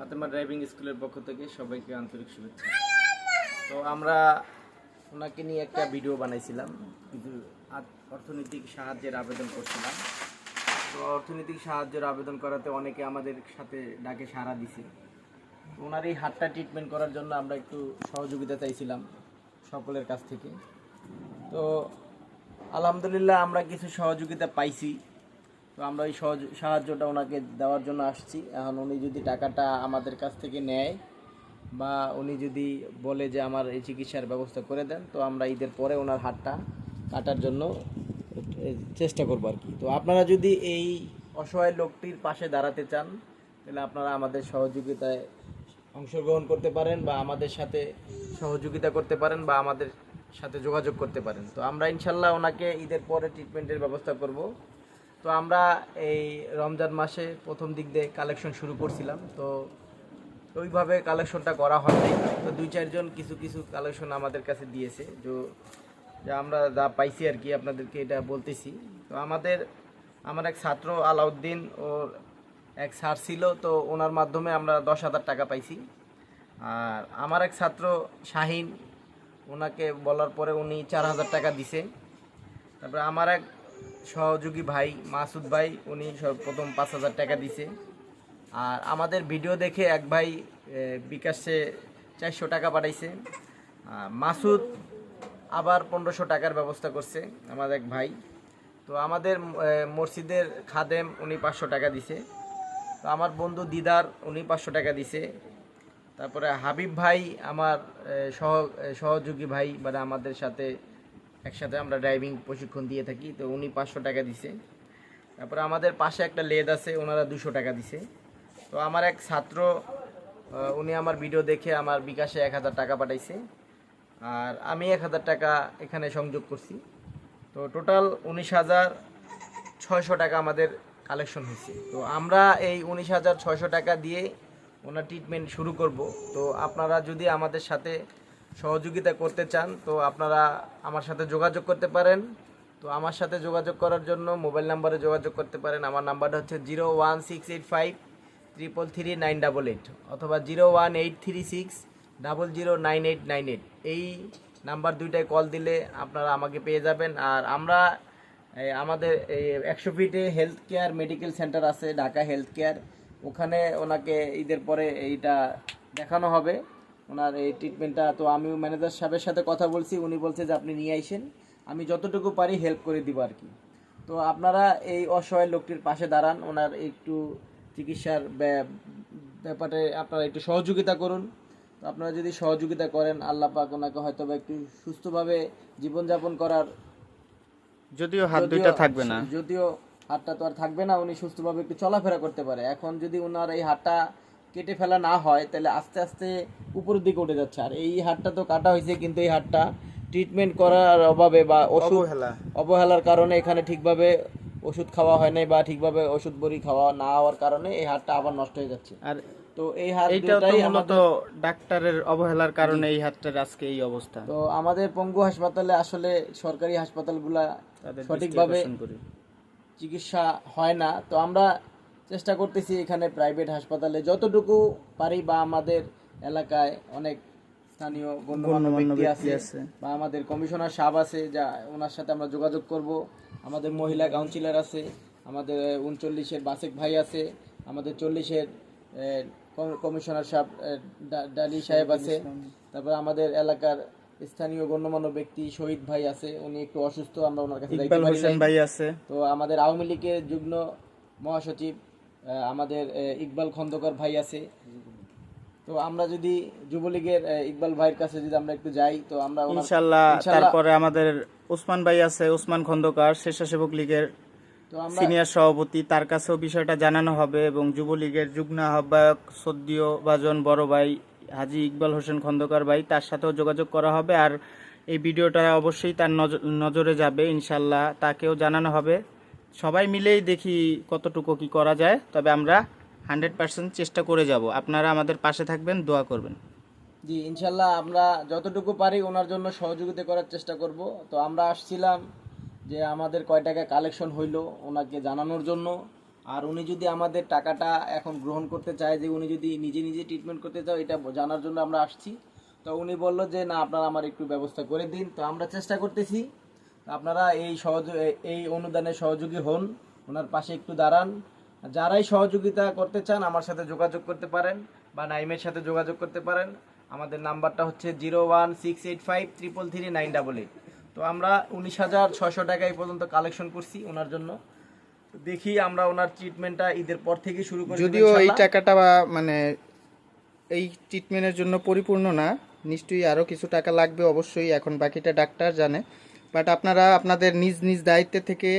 Fatema driving স্কুলের পক্ষ থেকে সবাইকে আন্তরিক শুভেচ্ছা। তো আমরা ওনাকে নিয়ে একটা ভিডিও বানাইছিলাম আর্থ- অর্থনৈতিক সাহায্যের আবেদন করছিলাম। তো অর্থনৈতিক সাহায্যের আবেদন করাতে অনেকে আমাদের সাথে ডাকে সাড়া দিছে। ওনার এই হাতটা ট্রিটমেন্ট করার জন্য আমরা একটু সহযোগিতা চাইছিলাম সকলের কাছ থেকে। তো আলহামদুলিল্লাহ আমরা কিছু সহযোগিতা পাইছি। তো আমরা ওই সহজ- সাহায্যটা ওনাকে দেওয়ার জন্য আসছি। এখন উনি যদি টাকাটা আমাদের কাছ থেকে নেয় বা উনি যদি বলে যে আমার এই চিকিৎসার ব্যবস্থা করে দেন, তো আমরা ঈদের পরে ওনার হাতটা কাটার জন্য চেষ্টা করব আর কি। তো আপনারা যদি এই অসহায় লোকটির পাশে দাঁড়াতে চান, তাহলে আপনারা আমাদের সহযোগিতায় অংশগ্রহণ করতে পারেন বা আমাদের সাথে সহযোগিতা করতে পারেন বা আমাদের সাথে যোগাযোগ করতে পারেন। তো আমরা ইনশাল্লাহ ওনাকে ঈদের পরে ট্রিটমেন্টের ব্যবস্থা করব। তো আমরা এই রমজান মাসে প্রথম দিক দিয়ে কালেকশন শুরু করছিলাম। তো ওইভাবে কালেকশনটা করা হয়নি। তো দুই চারজন কিছু কিছু কালেকশন আমাদের কাছে দিয়েছে। যে যা আমরা যা পাইছি আর কি আপনাদেরকে এটা বলতেছি। তো আমাদের, আমার এক ছাত্র আলাউদ্দিন, ওর এক স্যার ছিল, তো ওনার মাধ্যমে আমরা দশ হাজার টাকা পাইছি। আর আমার এক ছাত্র শাহিন, ওনাকে বলার পরে উনি চার হাজার টাকা দিছে। তারপরে আমার এক সহযোগী ভাই মাসুদ ভাই, উনি সব প্রথম পাঁচ হাজার টাকা দিছে। আর আমাদের ভিডিও দেখে এক ভাই বিকাশে চারশো টাকা পাঠাইছে। মাসুদ আবার পনেরোশো টাকার ব্যবস্থা করছে, আমার এক ভাই। তো আমাদের মসজিদের খাদেম, উনি পাঁচশো টাকা দিছে। তো আমার বন্ধু দিদার, উনি পাঁচশো টাকা দিছে। তারপরে হাবিব ভাই, আমার সহ সহযোগী ভাই মানে আমাদের সাথে একসাথে আমরা ড্রাইভিং প্রশিক্ষণ দিয়ে থাকি, তো উনি পাঁচশো টাকা দিছে। তারপরে আমাদের পাশে একটা লেদ আছে, ওনারা দুশো টাকা দিছে। তো আমার এক ছাত্র উনি আমার ভিডিও দেখে আমার বিকাশে এক হাজার টাকা পাঠাইছে। আর আমি এক হাজার টাকা এখানে সংযোগ করছি। তো টোটাল উনিশ হাজার ছয়শো টাকা আমাদের কালেকশন হয়েছে। তো আমরা এই উনিশ হাজার ছয়শো টাকা দিয়ে ওনার ট্রিটমেন্ট শুরু করব। তো আপনারা যদি আমাদের সাথে সহযোগিতা করতে চান, তো আপনারা আমার সাথে যোগাযোগ করতে পারেন। তো আমার সাথে যোগাযোগ করার জন্য মোবাইল নাম্বারে যোগাযোগ করতে পারেন। আমার নাম্বারটা হচ্ছে zero one six eight five triple three nine double eight অথবা zero one eight three six double zero nine eight nine eight. এই নাম্বার দুইটায় কল দিলে আপনারা আমাকে পেয়ে যাবেন। আর আমরা আমাদের এই একশো ফিটে হেলথ কেয়ার মেডিকেল সেন্টার আছে, ঢাকা হেলথ কেয়ার ওখানে ওনাকে ঈদের পরে এইটা দেখানো হবে। ওনার এই ট্রিটমেন্টটা তো আমি ম্যানেজার সাহেবের সাথে কথা বলছি উনি বলছে যে আপনি নিয়ে আইসেন। আমি যতটুকু পারি হেল্প করে দিব আর কি। তো আপনারা এই অসহায় লোকটির পাশে দাঁড়ান ওনার একটু চিকিৎসার ব্যাপারে আপনারা একটু সহযোগিতা করুন। তো আপনারা যদি সহযোগিতা করেন আল্লাহ পাক ওনাকে হয়তো বা একটু সুস্থভাবে জীবনযাপন করার যদিও হাত দুইটা থাকবে না। যদিও হাতটা তো আর থাকবে না উনি সুস্থভাবে একটু চলাফেরা করতে পারে। এখন যদি ওনার এই হাতটা কেটে ফেলা না হয় তাহলে আস্তে আস্তে উপরের দিকে উঠে যাচ্ছে। আর এই হাতটা তো কাটা হয়েছে কিন্তু এই হাতটা ট্রিটমেন্ট করার অভাবে বা ওষুধ অবহেলার কারণে এখানে ঠিকভাবে ওষুধ খাওয়া হয় নাই বা ঠিকভাবে ওষুধ বড়ি খাওয়া না হওয়ার কারণে এই হাতটা আবার নষ্ট হয়ে যাচ্ছে। আর তো এই হাত এইটাও মূলত আমাদের ডাক্তারের অবহেলার কারণে এই হাতটার আজকে এই অবস্থা। তো আমাদের পঙ্গু হাসপাতালে আসলে সরকারি হাসপাতালগুলা সঠিকভাবে চিকিৎসা হয় না। তো আমরা চেষ্টা করতেছি এখানে প্রাইভেট হাসপাতালে। যতটুকু পারি বা আমাদের এলাকায় অনেক স্থানীয় গণ্যমান্য ব্যক্তি আছে। বা আমাদের কমিশনার সাহেব আছে যা ওনার সাথে আমরা যোগাযোগ করব। আমাদের মহিলা কাউন্সিলর আছে আমাদের উনচল্লিশের বাসেক ভাই আছে আমাদের চল্লিশের কমিশনার সাহেব ডালি সাহেব আছে। তারপর আমাদের এলাকার স্থানীয় গণ্যমান্য ব্যক্তি শহীদ ভাই আছে উনি একটু অসুস্থ আমরা ওনার কাছে। ভাই আছে। তো আমাদের আওয়ামী লীগের যুগ্ম মহাসচিব আমাদের ইকবাল খন্দকার ভাই আছে। তো আমরা যদি যুবলীগের ইকবাল ভাইয়ের কাছে যদি আমরা একটু যাই তো আমরা ইনশাল্লাহ তারপরে আমাদের ওসমান ভাই আছে ওসমান খন্দকার স্বেচ্ছাসেবক লীগের সিনিয়র সভাপতি তার কাছেও বিষয়টা জানানো হবে এবং যুবলীগের যুগ্ম আহ্বায়ক সদ্যীয় বাজন বড় ভাই হাজি ইকবাল হোসেন খন্দকার ভাই তার সাথেও যোগাযোগ করা হবে। আর এই ভিডিওটা অবশ্যই তার নজ- নজরে যাবে ইনশাল্লাহ তাকেও জানানো হবে। সবাই মিলেই দেখি কতটুকু কি করা যায়, তবে আমরা হান্ড্রেড পার্সেন্ট চেষ্টা করে যাব। আপনারা আমাদের পাশে থাকবেন, দোয়া করবেন। জি, ইনশাল্লাহ আমরা যতটুকু পারি ওনার জন্য সহযোগিতা করার চেষ্টা করব। তো আমরা আসছিলাম যে আমাদের কয় টাকা কালেকশন হইল ওনাকে জানানোর জন্য। আর উনি যদি আমাদের টাকাটা এখন গ্রহণ করতে চায়, যে উনি যদি নিজে নিজে ট্রিটমেন্ট করতে চাও এটা জানার জন্য আমরা আসছি। তো উনি বলল যে, না, আপনারা আমার একটু ব্যবস্থা করে দিন। তো আমরা চেষ্টা করতেছি। আপনারা এই সহযোগ এই অনুদানে সহযোগী হন ওনার পাশে একটু দাঁড়ান। যারাই সহযোগিতা করতে চান আমার সাথে যোগাযোগ করতে পারেন বা নাইমের সাথে যোগাযোগ করতে পারেন। আমাদের নাম্বারটা হচ্ছে zero one six eight five triple three nine double eight. তো আমরা উনিশ হাজার ছশো টাকা এই পর্যন্ত কালেকশন করছি ওনার জন্য। দেখি আমরা ওনার ট্রিটমেন্টটা ঈদের পর থেকে শুরু করি যদিও এই টাকাটা বা মানে এই ট্রিটমেন্টের জন্য পরিপূর্ণ না নিশ্চয়ই আরও কিছু টাকা লাগবে অবশ্যই। এখন বাকিটা ডাক্তার জানে। বাট আপনারা আপনাদের নিজ নিজ দায়িত্বে থেকে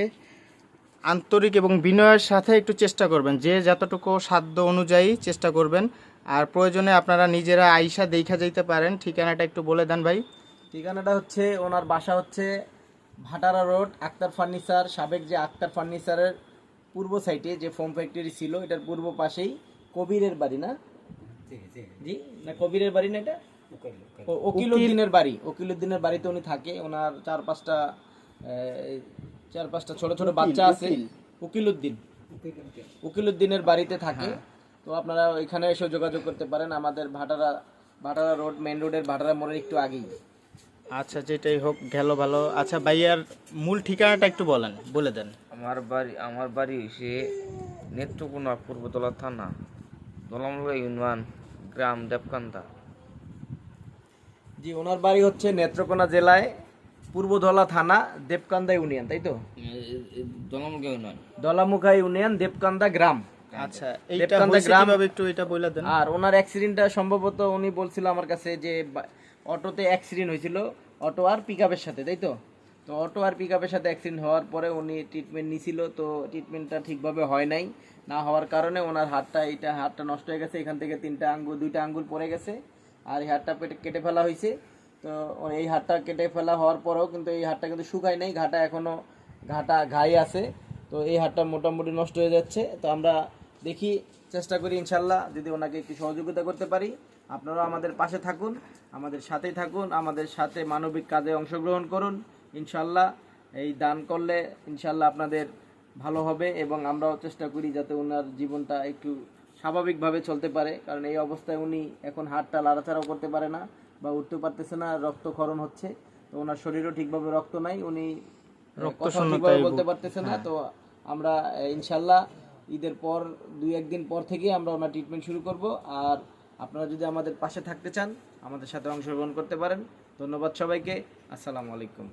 আন্তরিক এবং বিনয়ের সাথে একটু চেষ্টা করবেন যে যতটুকু সাধ্য অনুযায়ী চেষ্টা করবেন। আর প্রয়োজনে আপনারা নিজেরা আইসা দেখা যাইতে পারেন। ঠিকানাটা একটু বলে দেন ভাই। ঠিকানাটা হচ্ছে ওনার বাসা হচ্ছে ভাটারা রোড আক্তার ফার্নিচার সাবেক যে আক্তার ফার্নিচারের পূর্ব সাইডে যে ফোম ফ্যাক্টরি ছিল এটার পূর্ব পাশেই কবিরের বাড়ি না? জি না কবিরের বাড়ি না এটা? ওকিলুদ্দিনের বাড়ি। ওকিলুদ্দিনের বাড়িতে উনি থাকে। ওনার চার পাঁচটা চার পাঁচটা ছোট ছোট বাচ্চা আছে। উকিলুদ্দিন উকিলুদ্দিনের বাড়িতে থাকে। তো আপনারা এখানে এসে যোগাযোগ করতে পারেন। আমাদের ভাটারা ভাটারা রোড মেন রোডের ভাটারা মোড়ের একটু আগেই। আচ্ছা যেটাই হোক গেল ভালো। আচ্ছা ভাইয়ার মূল ঠিকানাটা একটু বলেন বলে দেন। আমার বাড়ি আমার বাড়ি হচ্ছে নেত্রকোনা পূর্বতলা থানা দলামলা ইউনিয়ন গ্রাম দেবকান্দা। জি ওনার বাড়ি হচ্ছে নেত্রকোনা জেলায় পূর্বধলা থানা দেবকান্দা ইউনিয়ন তাই তো? দলামলা ইউনিয়ন। দলামুখা ইউনিয়ন দেবকান্দা গ্রাম। আচ্ছা দেবকান্দা গ্রাম- একটু এটা বলে দেন? আর ওনার অ্যাক্সিডেন্টটা সম্ভবত উনি বলছিল আমার কাছে যে অটোতে অ্যাক্সিডেন্ট হয়েছিল অটো আর পিক সাথে তাই তো? তো অটো আর পিক সাথে অ্যাক্সিডেন্ট হওয়ার পরে উনি ট্রিটমেন্ট নিছিল তো ট্রিটমেন্টটা ঠিকভাবে হয় নাই। না হওয়ার কারণে ওনার হাতটা এটা হাতটা নষ্ট হয়ে গেছে এখান থেকে তিনটা আঙ্গুল দুইটা আঙ্গুল পড়ে গেছে। আর এই হাতটা পেটে কেটে ফেলা হয়েছে। তো এই হাতটা কেটে ফেলা হওয়ার পরেও কিন্তু এই হাতটা কিন্তু শুকায় নাই, ঘাটা এখনও ঘাটা ঘাই আছে। তো এই হাতটা মোটামুটি নষ্ট হয়ে যাচ্ছে। তো আমরা দেখি, চেষ্টা করি ইনশাল্লাহ যদি ওনাকে একটু সহযোগিতা করতে পারি। আপনারাও আমাদের পাশে থাকুন, আমাদের সাথেই থাকুন, আমাদের সাথে মানবিক কাজে অংশগ্রহণ করুন। ইনশাল্লাহ এই দান করলে ইনশাল্লাহ আপনাদের ভালো হবে এবং আমরাও চেষ্টা করি যাতে ওনার জীবনটা একটু স্বাভাবিকভাবে চলতে পারে কারণ এই অবস্থায় উনি এখন হাতটা লাড়াচাড়াও করতে পারে না বা উঠতে পারতেছে না রক্তক্ষরণ হচ্ছে তো ওনার শরীরও ঠিকভাবে রক্ত নাই উনি বলতে পারতেছে না তো আমরা ইনশাল্লাহ ঈদের পর দুই একদিন পর থেকে আমরা ওনার ট্রিটমেন্ট শুরু করব আর আপনারা যদি আমাদের পাশে থাকতে চান আমাদের সাথে অংশগ্রহণ করতে পারেন। ধন্যবাদ সবাইকে আসসালামু আলাইকুম।